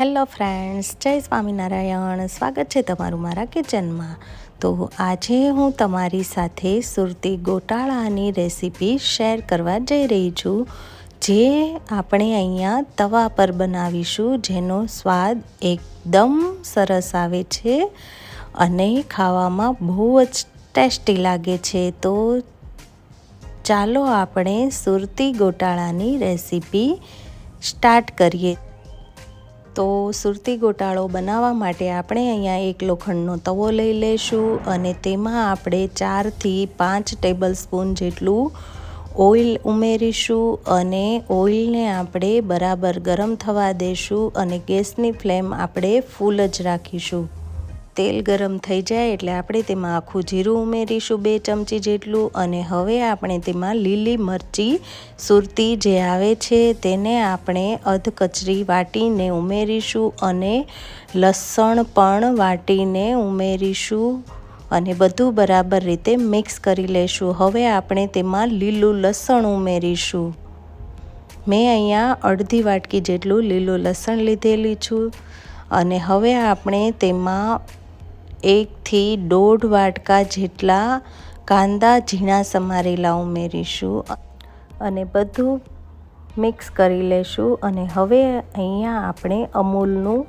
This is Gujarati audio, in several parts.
હેલો ફ્રેન્ડ્સ, જય સ્વામિનારાયણ. સ્વાગત છે તમારું મારા કિચનમાં. તો આજે હું તમારી સાથે સુરતી ગોટાળાની રેસીપી શેર કરવા જઈ રહી છું, જે આપણે અહીંયા તવા પર બનાવીશું, જેનો સ્વાદ એકદમ સરસ આવે છે અને ખાવામાં બહુ જ ટેસ્ટી લાગે છે. તો ચાલો આપણે સુરતી ગોટાળાની રેસીપી સ્ટાર્ટ કરીએ. તો સુરતી ગોટાળો બનાવવા માટે આપણે અહીંયા એક લોખંડનો તવો લઈ લઈશું અને તેમાં આપણે ચારથી પાંચ ટેબલ સ્પૂન જેટલું ઓઇલ ઉમેરીશું અને ઓઇલને આપણે બરાબર ગરમ થવા દઈશું અને ગેસની ફ્લેમ આપણે ફૂલ જ રાખીશું. તેલ ગરમ થઈ જાય એટલે આપણે તેમાં આખું જીરું ઉમેરીશું બે ચમચી જેટલું અને હવે આપણે તેમાં લીલી મરચી, સુરતી જે આવે છે તેને આપણે અધ કચરી વાટીને ઉમેરીશું અને લસણ પણ વાટીને ઉમેરીશું અને બધું બરાબર રીતે મિક્સ કરી લઈશું હવે આપણે તેમાં લીલું લસણ ઉમેરીશું. મેં અહીંયા અડધી વાટકી જેટલું લીલું લસણ લીધેલી છું અને હવે આપણે તેમાં એકથી દોઢ વાટકા જેટલા કાંદા ઝીણા સમારેલા ઉમેરીશું અને બધું મિક્સ કરી લેશું અને હવે અહીંયા આપણે અમૂલનું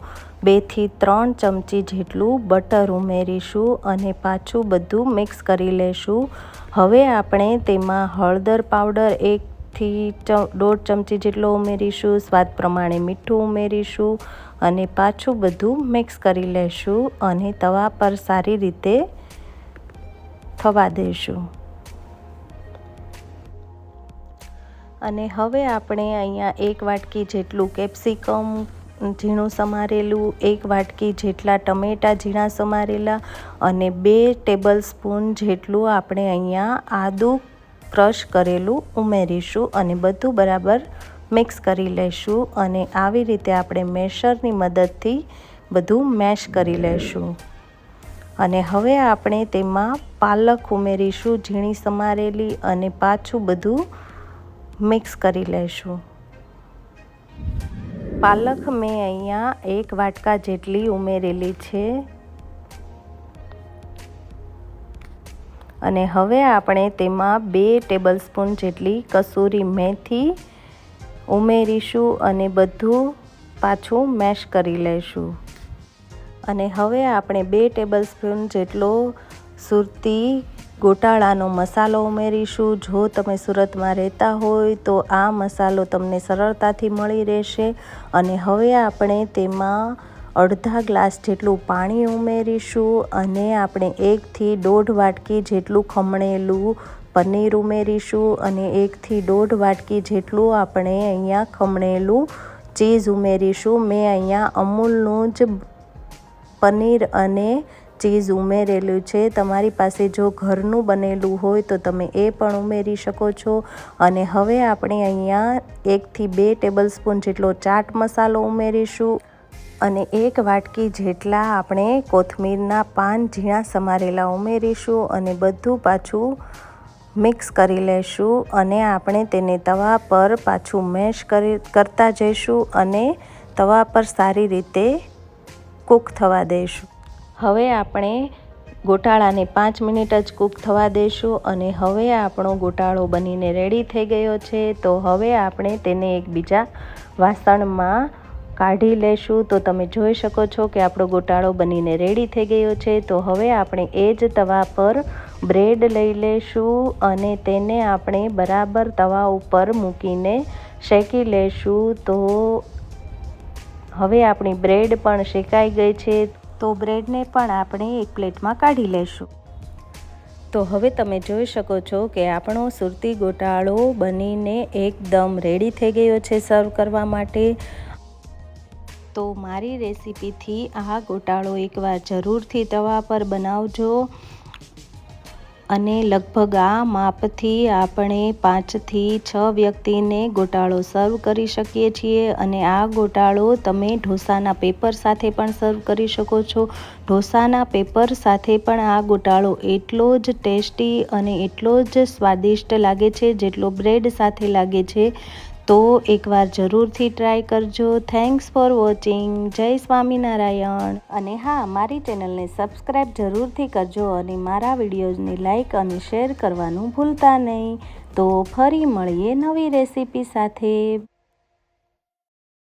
બેથી ત્રણ ચમચી જેટલું બટર ઉમેરીશું અને પાછું બધું મિક્સ કરી લેશું. હવે આપણે તેમાં હળદર પાવડર એકથી દોઢ ચમચી જેટલો ઉમેરીશું, સ્વાદ પ્રમાણે મીઠું ઉમેરીશું અને પાછું બધું મિક્સ કરી લેશું અને તવા પર સારી રીતે થવા દઈશું અને હવે આપણે અહીંયા એક વાટકી જેટલું કેપ્સિકમ, ઝીણું સમારેલું, એક વાટકી જેટલા ટમેટાં ઝીણા સમારેલા અને બે ટેબલ સ્પૂન જેટલું આપણે અહીંયા આદું ક્રશ કરેલું ઉમેરીશું અને બધું બરાબર મિક્સ કરી લઈશું અને આવી રીતે આપણે મેશરની મદદથી બધું મેશ કરી લઈશું અને હવે આપણે તેમાં પાલક ઉમેરીશું, ઝીણી સમારેલી અને પાછું બધું મિક્સ કરી લઈશું પાલક મેં અહીંયા એક વાટકા જેટલી ઉમેરેલી છે. અને હવે આપણે તેમાં બે ટેબલ સ્પૂન જેટલી કસૂરી મેથી ઉમેરીશું અને બધું પાછું મેશ કરી લઈશું. અને હવે આપણે બે ટેબલ સ્પૂન જેટલો સુરતી ગોટાળાનો મસાલો ઉમેરીશું. જો તમે સુરતમાં રહેતા હોય તો આ મસાલો તમને સરળતાથી મળી રહેશે. અને હવે આપણે તેમાં અડધા ગ્લાસ જેટલું પાણી ઉમેરીશું અને આપણે એકથી દોઢ વાટકી જેટલું ખમણેલું પનીર ઉમેરીશું અને એકથી દોઢ વાટકી જેટલું આપણે અહીંયા ખમણેલું ચીઝ ઉમેરીશું. મેં અહીંયા અમૂલનું જ પનીર અને ચીઝ ઉમેરેલું છે. તમારી પાસે જો ઘરનું બનેલું હોય તો તમે એ પણ ઉમેરી શકો છો. અને હવે આપણે અહીંયા એકથી બે ટેબલ સ્પૂન જેટલો ચાટ મસાલો ઉમેરીશું અને એક વાટકી જેટલા આપણે કોથમીરના પાન ઝીણા સમારેલા ઉમેરીશું અને બધું પાછું મિક્સ કરી લેશું અને આપણે તેને તવા પર પાછું મેશ કરી કરતા જઈશું અને તવા પર સારી રીતે કૂક થવા દઈશું. હવે આપણે ગોટાળાને પાંચ મિનિટ જ કૂક થવા દઈશું અને હવે આપણો ગોટાળો બનીને રેડી થઈ ગયો છે. તો હવે આપણે તેને એક બીજા વાસણમાં કાઢી લેશું. તો તમે જોઈ શકો છો કે આપણો ગોટાળો બનીને રેડી થઈ ગયો છે. તો હવે આપણે એ જ તવા પર બ્રેડ લઈ લઈશું અને તેને આપણે બરાબર તવા ઉપર મૂકીને શેકી લેશું. તો હવે આપણી બ્રેડ પણ શેકાઈ ગઈ છે. તો બ્રેડને પણ આપણે એક પ્લેટમાં કાઢી લેશું. તો હવે તમે જોઈ શકો છો કે આપણો સુરતી ગોટાળો બનીને એકદમ રેડી થઈ ગયો છે સર્વ કરવા માટે. તો મારી રેસીપીથી આ ગોટાળો એકવાર જરૂરથી તવા પર બનાવજો. અને લગભગ આ માપથી આપણે પાંચથી છ વ્યક્તિને ગોટાળો સર્વ કરી શકીએ છીએ અને આ ગોટાળો તમે ઢોસાના પેપર સાથે પણ સર્વ કરી શકો છો. ઢોસાના પેપર સાથે પણ આ ગોટાળો એટલો જ ટેસ્ટી અને એટલો જ સ્વાદિષ્ટ લાગે છે જેટલો બ્રેડ સાથે લાગે છે તો એકવાર જરૂરથી ટ્રાય કરજો. થેન્ક્સ ફોર વોચિંગ જય સ્વામિનારાયણ. અને હા, મારી ચેનલને સબસ્ક્રાઈબ જરૂરથી કરજો અને મારા વિડીયોઝને લાઈક અને શેર કરવાનું ભૂલતા નહીં. તો ફરી મળીએ નવી રેસીપી સાથે.